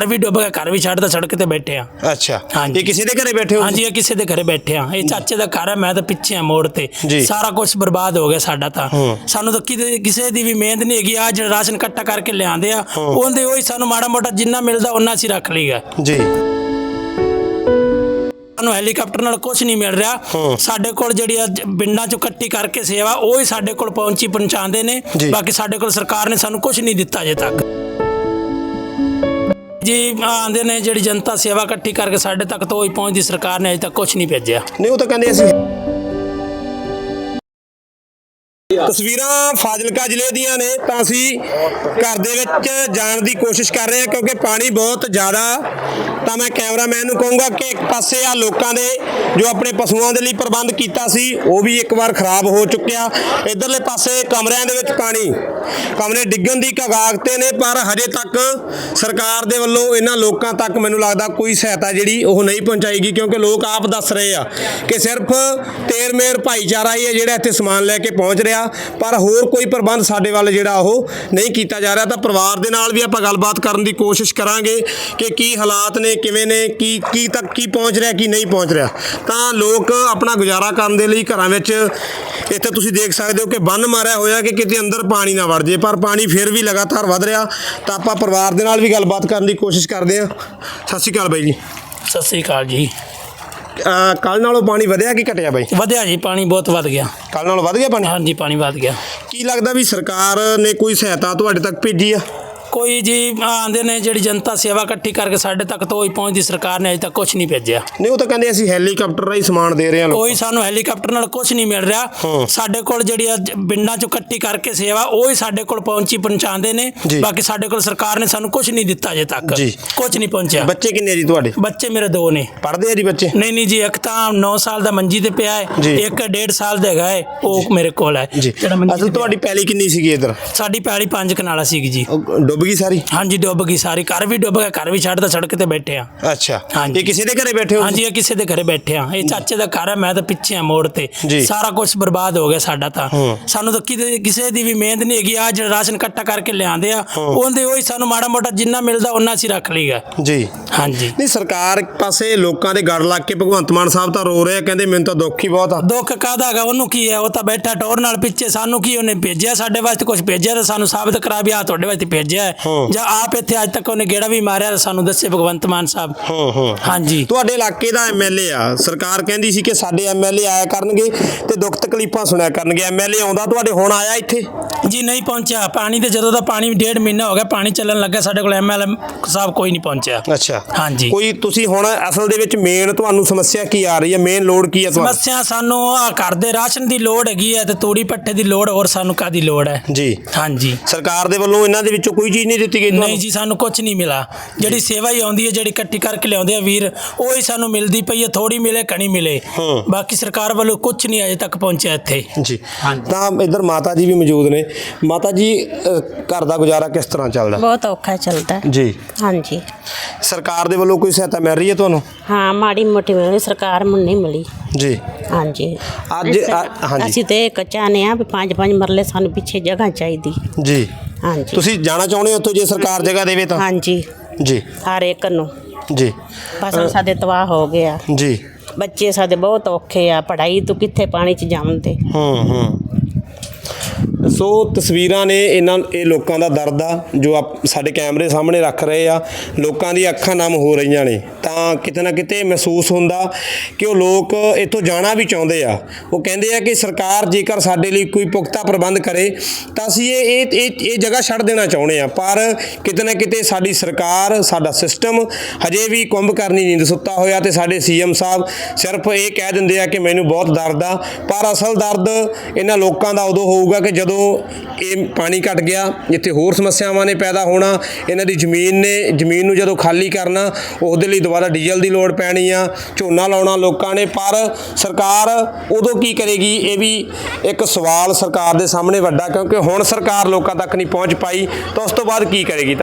ਘਰ ਵੀ ਡੁੱਬ ਗਿਆ ਘਰ ਵੀ ਛੱਡਦਾ ਸੜਕ ਤੇ ਬੈਠੇ ਆ। ਅੱਛਾ। ਹਾਂਜੀ। ਇਹ ਕਿਸੇ ਦੇ ਘਰੇ ਬੈਠੇ ਹੋ ਹਾਂਜੀ ਇਹ ਕਿਸੇ ਦੇ ਘਰੇ ਬੈਠੇ ਆ। ਇਹ ਚਾਚੇ ਦਾ ਘਰ ਹੈ ਮੈਂ ਤਾਂ ਪਿੱਛੇ ਆ ਮੋੜ ਤੇ। ਜੀ। ਸਾਰਾ ਕੁਝ ਬਰਬਾਦ ਹੋ ਗਿਆ ਸਾਡਾ ਤਾਂ। ਸਾਨੂੰ ਤਾਂ ਕਿਤੇ ਕਿਸੇ ਦੀ ਵੀ ਮਿਹਨਤ ਨਹੀਂ ਹੈਗੀ। ਆ ਜਿਹੜਾ ਰਾਸ਼ਨ ਇਕੱਠਾ ਕਰਕੇ ਲਿਆਂਦੇ ਆ ਉਹਦੇ ਉਹੀ ਸਾਨੂੰ ਮਾੜਾ ਮੋਟਾ ਜਿੰਨਾ ਮਿਲਦਾ ਉਹਨਾਂ ਅਸੀਂ ਰੱਖ ਲਈਗਾ ਜੀ। ਸਾਨੂੰ ਹੈਲੀਕਾਪਟਰ ਨਾਲ ਕੁਝ ਨਹੀਂ ਮਿਲ ਰਿਹਾ। ਸਾਡੇ ਕੋਲ ਜਿਹੜੀ ਆ ਜ- ਪਿੰਡਾਂ ਚੋਂ ਇਕੱਠੀ ਕਰਕੇ ਸੇਵਾ ਉਹ ਹੀ ਸਾਡੇ ਕੋਲ ਪਹੁੰਚੀ ਪਹੁੰਚਾਉਂਦੇ ਨੇ। ਜੀ। ਬਾਕੀ ਸਾਡੇ ਕੋਲ ਸਰਕਾਰ ਨੇ ਸਾਨੂੰ ਕੁਝ ਨਹੀਂ ਦਿੱਤਾ ਅਜੇ ਤੱਕ। ਜੀ, ਆਂਦੇ ਨੇ ਜਿਹੜੀ ਜਨਤਾ ਸੇਵਾ ਇਕੱਠੀ ਕਰਕੇ ਸਾਡੇ ਤੱਕ ਤੋਂ ਹੀ ਪਹੁੰਚਦੀ ਸਰਕਾਰ ਨੇ ਅਜੇ ਤੱਕ ਕੁਝ ਨਹੀਂ ਭੇਜਿਆ। ਨਹੀਂ, ਉਹ ਤਾਂ ਕਹਿੰਦੇ ਅਸੀਂ ਤਸਵੀਰਾਂ ਫਾਜ਼ਿਲਕਾ ਜ਼ਿਲ੍ਹੇ ਦੀਆਂ ਨੇ, ਤਾਂ ਅਸੀਂ ਘਰ ਦੇ ਵਿੱਚ ਜਾਣ ਦੀ ਕੋਸ਼ਿਸ਼ ਕਰ ਰਹੇ ਹਾਂ ਕਿਉਂਕਿ ਪਾਣੀ ਬਹੁਤ ਜ਼ਿਆਦਾ, ਤਾਂ ਮੈਂ ਕੈਮਰਾਮੈਨ ਨੂੰ ਕਹੂੰਗਾ ਕਿ ਇੱਕ ਪਾਸੇ ਆ ਲੋਕਾਂ ਦੇ ਜੋ ਆਪਣੇ ਪਸ਼ੂਆਂ ਦੇ ਲਈ ਪ੍ਰਬੰਧ ਕੀਤਾ ਸੀ, ਉਹ ਵੀ ਇੱਕ ਵਾਰ ਖਰਾਬ ਹੋ ਚੁੱਕਿਆ। ਇਧਰਲੇ ਪਾਸੇ ਕਮਰਿਆਂ ਦੇ ਵਿੱਚ ਪਾਣੀ, ਕਮਰੇ ਡਿੱਗਣ ਦੀ ਕਗਾਰ ਤੇ ਨੇ, ਪਰ ਹਜੇ ਤੱਕ ਸਰਕਾਰ ਦੇ ਵੱਲੋਂ ਇਹਨਾਂ ਲੋਕਾਂ ਤੱਕ ਮੈਨੂੰ ਲੱਗਦਾ ਕੋਈ ਸਹਾਇਤਾ ਜਿਹੜੀ ਉਹ ਨਹੀਂ ਪਹੁੰਚਾਈਗੀ ਕਿਉਂਕਿ ਲੋਕ ਆਪ ਦੱਸ ਰਹੇ ਆ ਕਿ ਸਿਰਫ ਤੇਰਮੇਰ ਭਾਈਚਾਰਾ ਹੀ ਹੈ ਜਿਹੜਾ ਇੱਥੇ ਸਮਾਨ ਲੈ ਕੇ ਪਹੁੰਚ ਰਿਹਾ। ਪਰ ਹੋਰ ਕੋਈ ਪ੍ਰਬੰਧ ਸਾਡੇ ਵੱਲ ਜਿਹੜਾ ਉਹ ਨਹੀਂ ਕੀਤਾ ਜਾ ਰਿਹਾ। ਤਾਂ ਪਰਿਵਾਰ ਦੇ ਨਾਲ ਵੀ ਆਪਾਂ ਗੱਲਬਾਤ ਕਰਨ ਦੀ ਕੋਸ਼ਿਸ਼ ਕਰਾਂਗੇ ਕਿ ਕੀ ਹਾਲਾਤ ਨੇ, ਕਿਵੇਂ ਨੇ, ਕੀ ਕੀ ਤੱਕ ਕੀ ਪਹੁੰਚ ਰਿਹਾ, ਕੀ ਨਹੀਂ ਪਹੁੰਚ ਰਿਹਾ। ਤਾਂ ਲੋਕ ਆਪਣਾ ਗੁਜ਼ਾਰਾ ਕਰਨ ਦੇ ਲਈ ਘਰਾਂ ਵਿੱਚ ਇੱਥੇ ਤੁਸੀਂ ਦੇਖ ਸਕਦੇ ਹੋ ਕਿ ਬੰਨ ਮਾਰਿਆ ਹੋਇਆ ਕਿ ਕਿਤੇ ਅੰਦਰ ਪਾਣੀ ਨਾ ਵੜ ਜੇ, ਪਰ ਪਾਣੀ ਫਿਰ ਵੀ ਲਗਾਤਾਰ ਵਧ ਰਿਹਾ। ਤਾਂ ਆਪਾਂ ਪਰਿਵਾਰ ਦੇ ਨਾਲ ਵੀ ਗੱਲਬਾਤ ਕਰਨ ਦੀ ਕੋਸ਼ਿਸ਼ ਕਰਦੇ ਹਾਂ। ਸਤਿ ਸ਼੍ਰੀ ਅਕਾਲ ਬਾਈ ਜੀ। ਸਤਿ ਸ੍ਰੀ ਅਕਾਲ ਜੀ। ਕੱਲ ਨਾਲੋਂ ਪਾਣੀ ਵਧਿਆ ਕਿ ਘਟਿਆ ਬਾਈ? ਵਧਿਆ ਜੀ ਪਾਣੀ ਬਹੁਤ ਵੱਧ ਗਿਆ। ਕੱਲ ਨਾਲੋਂ ਵਧ ਗਿਆ ਪਾਣੀ? ਹਾਂਜੀ ਪਾਣੀ ਵੱਧ ਗਿਆ। ਕੀ ਲੱਗਦਾ ਵੀ ਸਰਕਾਰ ਨੇ ਕੋਈ ਸਹਾਇਤਾ ਤੁਹਾਡੇ ਤੱਕ ਭੇਜੀ ਆ? ਕੋਈ ਜੀ ਆਂਦੇ ਨੇ ਜਿਹੜੀ ਜਨਤਾ ਸੇਵਾ ਇਕੱਠੀ ਕਰਕੇ ਸਾਡੇ ਤੱਕ ਤੋਂ ਹੀ ਪਹੁੰਚਦੀ ਸਰਕਾਰ ਨੇ ਅਜੇ ਤੱਕ ਕੁਝ ਨਹੀਂ ਭੇਜਿਆ। ਨਹੀਂ ਉਹ ਤਾਂ ਕਹਿੰਦੇ ਅਸੀਂ ਹੈਲੀਕਾਪਟਰ ਰਾਹੀਂ ਸਮਾਨ ਦੇ ਰਹੇ ਹਾਂ ਲੋਕਾਂ ਕੋਈ ਸਾਨੂੰ ਹੈਲੀਕਾਪਟਰ ਨਾਲ ਕੁਝ ਨਹੀਂ ਮਿਲ ਰਿਹਾ। ਸਾਡੇ ਕੋਲ ਜਿਹੜੀ ਆ ਪਿੰਡਾਂ ਚੋਂ ਇਕੱਠੀ ਕਰਕੇ ਸੇਵਾ ਉਹ ਹੀ ਸਾਡੇ ਕੋਲ ਪਹੁੰਚੀ ਪਹੁੰਚਾਉਂਦੇ ਨੇ। ਜੀ। ਬਾਕੀ ਸਾਡੇ ਕੋਲ ਸਰਕਾਰ ਨੇ ਸਾਨੂੰ ਕੁਝ ਨਹੀਂ ਦਿੱਤਾ ਅਜੇ ਤੱਕ। ਜੀ। ਕੁਝ ਨਹੀਂ ਪਹੁੰਚਿਆ। ਬੱਚੇ ਕਿੰਨੇ ਜੀ ਤੁਹਾਡੇ? ਬੱਚੇ ਮੇਰੇ ਦੋ ਨੇ। ਪੜ੍ਹਦੇ ਆ ਜੀ ਬੱਚੇ? ਨਹੀਂ ਨਹੀਂ ਜੀ ਇੱਕ ਤਾਂ 9 ਸਾਲ ਦਾ ਮੰਜੀ ਤੇ ਪਿਆ ਹੈ। ਇੱਕ 1.5 ਸਾਲ ਦਾ ਹੈਗਾ ਹੈ ਉਹ ਮੇਰੇ ਕੋਲ ਹੈ। ਜੀ। ਮੰਜੀ ਅਸਲ ਤੇ ਤੁਹਾਡੀ ਪੈਲੀ ਕਿੰਨੀ ਸੀਗੀ ਇਧਰ? ਪਿਆ। ਸਾਡੀ ਪੈਲੀ ਪੰਜ ਕਨਾਲਾ ਸੀਗੀ ਜੀ। ਡੁੱਬ ਗਈ ਸਾਰੀ? ਹਾਂਜੀ ਡੁੱਬ ਗਈ ਸਾਰੀ। ਘਰ ਵੀ ਡੁੱਬ ਗਿਆ ਘਰ ਵੀ ਛੱਡਦਾ ਸੜਕ ਤੇ ਬੈਠੇ ਆ। ਅੱਛਾ। ਹਾਂਜੀ। ਇਹ ਕਿਸੇ ਦੇ ਘਰੇ ਬੈਠੇ ਹੋ? ਹਾਂਜੀ ਇਹ ਕਿਸੇ ਦੇ ਘਰੇ ਬੈਠੇ ਆ। ਇਹ ਚਾਚੇ ਦਾ ਘਰ ਹੈ ਮੈਂ ਤਾਂ ਪਿੱਛੇ ਆ ਮੋੜ ਤੇ। ਜੀ। ਸਾਰਾ ਕੁਝ ਬਰਬਾਦ ਹੋ ਗਿਆ ਸਾਡਾ ਤਾਂ। ਸਾਨੂੰ ਤਾਂ ਕਿਤੇ ਕਿਸੇ ਦੀ ਵੀ ਮਿਹਨਤ ਨਹੀਂ ਹੈਗੀ। ਆ ਜਿਹੜਾ ਰਾਸ਼ਨ ਇਕੱਠਾ ਕਰਕੇ ਲਿਆਂਦੇ ਆ ਉਹਦੇ ਉਹੀ ਸਾਨੂੰ ਮਾੜਾ ਮੋਟਾ ਜਿੰਨਾ ਮਿਲਦਾ ਉਹਨਾਂ ਅਸੀਂ ਰੱਖ ਲਈਗਾ ਜੀ। ਹਾਂਜੀ। ਨਹੀਂ ਸਰਕਾਰ ਪਾਸੇ ਲੋਕਾਂ ਦੇ ਗੜ ਲੱਗ ਕੇ ਭਗਵੰਤ ਮਾਨ ਸਾਹਿਬ ਤਾਂ ਰੋ ਰਹੇ ਕਹਿੰਦੇ ਮੈਨੂੰ ਤਾਂ ਦੁੱਖ ਹੀ ਬਹੁਤ ਆ। ਦੁੱਖ ਕਾਹਦਾ ਹੈਗਾ? ਉਹਨੂੰ ਕੀ ਹੈ? ਉਹ ਤਾਂ ਬੈਠਾ ਟੋਰ ਨਾਲ ਪਿੱਛੇ ਸਾਨੂੰ ਕੀ ਉਹਨੇ ਭੇਜਿਆ? ਸਾਡੇ ਵਾਸਤੇ ਕੁਝ ਭੇਜਿਆ ਤਾਂ ਸਾਨੂੰ ਸਾਬਤ ਕਰਾ ਵੀ ਆ ਤੁਹਾਡੇ ਵਾਸਤੇ ਭੇਜਿਆ। ਜਾਂ ਆਪ ਇੱਥੇ ਅੱਜ ਤੱਕ ਉਹਨੇ ਗੇੜਾ ਵੀ ਮਾਰਿਆ ਸਾਨੂੰ ਦੱਸੇ ਭਗਵੰਤ ਮਾਨ ਸਾਹਿਬ। ਹੂੰ ਹੂੰ। ਹਾਂਜੀ। ਤੁਹਾਡੇ ਇਲਾਕੇ ਦਾ ਐਮਐਲਏ ਆ। ਸਰਕਾਰ ਕਹਿੰਦੀ ਸੀ ਕਿ ਸਾਡੇ ਐਮਐਲਏ ਆਇਆ ਕਰਨਗੇ ਤੇ ਦੁੱਖ ਤਕਲੀਫਾਂ ਸੁਣਿਆ ਕਰਨਗੇ। ਐਮਐਲਏ ਆਉਂਦਾ ਤੁਹਾਡੇ ਹੁਣ ਆਇਆ ਇੱਥੇ? ਜੀ ਨਹੀਂ ਪਹੁੰਚਿਆ। ਪਾਣੀ ਤੇ ਜਦੋਂ ਦਾ ਪਾਣੀ ਡੇਢ ਮਹੀਨਾ ਹੋ ਗਿਆ ਪਾਣੀ ਚੱਲਣ ਲੱਗਾ ਸਾਡੇ ਕੋਲ ਐਮਐਲਏ ਸਾਹਿਬ ਕੋਈ ਨਹੀਂ ਪਹੁੰਚਿਆ। ਅੱਛਾ। ਹਾਂਜੀ। ਕੋਈ ਤੁਸੀਂ ਹੁਣ ਅਸਲ ਦੇ ਵਿੱਚ ਮੇਨ ਤੁਹਾਨੂੰ ਸਮੱਸਿਆ ਕੀ ਆ ਰਹੀ ਹੈ? ਮੇਨ ਲੋੜ ਕੀ ਹੈ ਤੁਹਾਨੂੰ? ਸਮੱਸਿਆ ਸਾਨੂੰ ਆ ਘਰ ਦੇ ਰਾਸ਼ਨ ਦੀ ਲੋੜ ਹੈਗੀ ਹੈ ਤੇ ਤੂੜੀ ਪੱਠੇ ਦੀ ਲੋੜ ਹੋਰ ਸਾਨੂੰ ਕਾਦੀ ਲੋੜ ਹੈ? ਜੀ। ਹਾਂਜੀ। ਸਰਕਾਰ ਦੇ ਵੱਲੋਂ ਇਹਨਾਂ ਦੇ ਵਿੱਚੋਂ ਕੋਈ ਚੀਜ਼ ਨਹੀਂ ਦਿੱਤੀ ਗਈ ਨਹੀਂ ਜੀ ਸਾਨੂੰ ਕੁਝ ਨਹੀਂ ਮਿਲਾ। ਜਿਹੜੀ ਸੇਵਾ ਹੀ ਆਉਂਦੀ ਹੈ ਜਿਹੜੀ ਇਕੱਠੀ ਕਰਕੇ ਲਿਆਉਂਦੇ ਆ ਵੀਰ ਉਹ ਹੀ ਸਾਨੂੰ ਮਿਲਦੀ ਪਈ ਹੈ ਥੋੜੀ ਮਿਲੇ ਕਣੀ ਮਿਲੇ। ਬਾਕੀ ਸਰਕਾਰ ਵੱਲੋਂ ਕੁਝ ਨਹੀਂ ਅਜੇ ਤੱਕ ਪਹੁੰਚਿਆ ਇੱਥੇ। ਜੀ। ਹਾਂਜੀ। ਤਾਂ ਇੱਧਰ ਮਾਤਾ ਜੀ ਵੀ ਮੌਜੂਦ ਨੇ। ਮਾਤਾ ਜੀ ਘਰ ਦਾ ਗੁਜ਼ਾਰਾ ਕਿਸ ਤਰ੍ਹਾਂ ਚੱਲਦਾ? ਬਹੁਤ ਔਖਾ ਚੱਲਦਾ ਹੈ। ਜੀ। ਹਾਂਜੀ। ਸਰਕਾਰ ਦੇ ਵੱਲੋਂ ਕੋਈ ਸਹਾਇਤਾ ਮਿਲ ਰਹੀ ਹੈ ਤੁਹਾਨੂੰ? ਹਾਂ ਮਾੜੀ ਮੋਟੀ ਮਿਲੀ ਸਰਕਾਰ ਨੂੰ ਨਹੀਂ ਮਿਲੀ। ਜੀ। ਹਾਂਜੀ। ਅੱਜ ਅ, ਹਾਂਜੀ। ਅਸੀਂ ਤੇ ਇੱਕ ਚਾਹਨੇ ਆ ਵੀ ਪੰਜ ਪੰਜ ਮਰਲੇ ਸਾਨੂੰ ਪਿੱਛੇ ਜਗ੍ਹਾ ਚਾਹੀਦੀ। ਜੀ। ਹਾਂਜੀ। ਤੁਸੀਂ ਜਾਣਾ ਚਾਹੁੰਦੇ ਹੋ ਉੱਥੋਂ ਜੇ ਸਰਕਾਰ ਜਗ੍ਹਾ ਦੇਵੇ ਤਾਂ? ਹਾਂਜੀ। ਜੀ। ਹਰ ਇੱਕ ਨੂੰ। ਜੀ। ਫਸਲ ਸਾਡੇ ਤਬਾਹ ਹੋ ਗਿਆ ਜੀ। ਬੱਚੇ ਸਾਡੇ ਬਹੁਤ ਔਖੇ ਆ ਪੜ੍ਹਾਈ ਤੋਂ ਕਿੱਥੇ ਪਾਣੀ 'ਚ ਜਾਣਦੇ ਹੂੰ ਹੂੰ। ਸੋ ਤਸਵੀਰਾਂ ਨੇ ਇਹਨਾਂ, ਇਹ ਲੋਕਾਂ ਦਾ ਦਰਦ ਆ, ਜੋ ਆਪ, ਸਾਡੇ ਕੈਮਰੇ ਸਾਹਮਣੇ ਰੱਖ ਰਹੇ ਆ। ਲੋਕਾਂ ਦੀ ਅੱਖਾਂ ਨਮ ਹੋ ਰਹੀਆਂ ਨੇ। ਤਾਂ ਕਿਤੇ ਨਾ ਕਿਤੇ ਮਹਿਸੂਸ ਹੁੰਦਾ ਕਿ ਉਹ ਲੋਕ ਇੱਥੋਂ ਜਾਣਾ ਵੀ ਚਾਹੁੰਦੇ ਆ। ਉਹ ਕਹਿੰਦੇ ਆ ਕਿ ਸਰਕਾਰ ਜੇਕਰ ਸਾਡੇ ਲਈ ਕੋਈ ਪੁਖਤਾ ਪ੍ਰਬੰਧ ਕਰੇ, ਤਾਂ ਅਸੀਂ ਇਹ ਇਹ, ਇਹ- ਜਗ੍ਹਾ ਛੱਡ ਦੇਣਾ ਚਾਹੁੰਦੇ ਆ। ਪਰ ਕਿਤੇ ਨਾ ਕਿਤੇ ਸਾਡੀ ਸਰਕਾਰ, ਸਾਡਾ ਸਿਸਟਮ ਹਜੇ ਵੀ ਕੁੰਭ ਕਰਨੀ ਨੀਂਦ ਸੁੱਤਾ ਹੋਇਆ ਤੇ ਸਾਡੇ ਸੀਐਮ ਸਾਹਿਬ ਸਿਰਫ ਇਹ ਕਹਿ ਦਿੰਦੇ ਆ ਕਿ ਮੈਨੂੰ ਬਹੁਤ ਦਰਦ ਆ। ਪਰ ਅਸਲ ਦਰਦ ਇਹਨਾਂ ਲੋਕਾਂ ਦਾ ਉਦੋਂ ਹੋਊਗਾ ਕਿ ਜਦੋਂ ਇਹ ਪਾਣੀ ਘਟ ਗਿਆ, ਜਿੱਥੇ ਹੋਰ ਸਮੱਸਿਆਵਾਂ ਨੇ ਪੈਦਾ ਹੋਣਾ, ਇਹਨਾਂ ਦੀ ਜ਼ਮੀਨ ਨੇ, ਜ਼ਮੀਨ ਨੂੰ ਜਦੋਂ ਖਾਲੀ ਕਰਨਾ, ਉਹਦੇ ਲਈ ਦੁਬਾਰਾ ਡੀਜ਼ਲ ਦੀ ਲੋੜ ਪੈਣੀ ਆ, ਝੋਨਾ ਲਾਉਣਾ ਲੋਕਾਂ ਨੇ, ਪਰ ਸਰਕਾਰ ਉਦੋਂ ਕੀ ਕਰੇਗੀ? ਇਹ ਵੀ ਇੱਕ ਸਵਾਲ ਸਰਕਾਰ ਦੇ ਸਾਹਮਣੇ ਵੱਡਾ, ਕਿਉਂਕਿ ਹੁਣ ਸਰਕਾਰ ਲੋਕਾਂ ਤੱਕ ਨਹੀਂ ਪਹੁੰਚ ਪਾਈ, ਤਾਂ ਉਸ ਤੋਂ ਬਾਅਦ ਕੀ ਕਰੇਗੀ?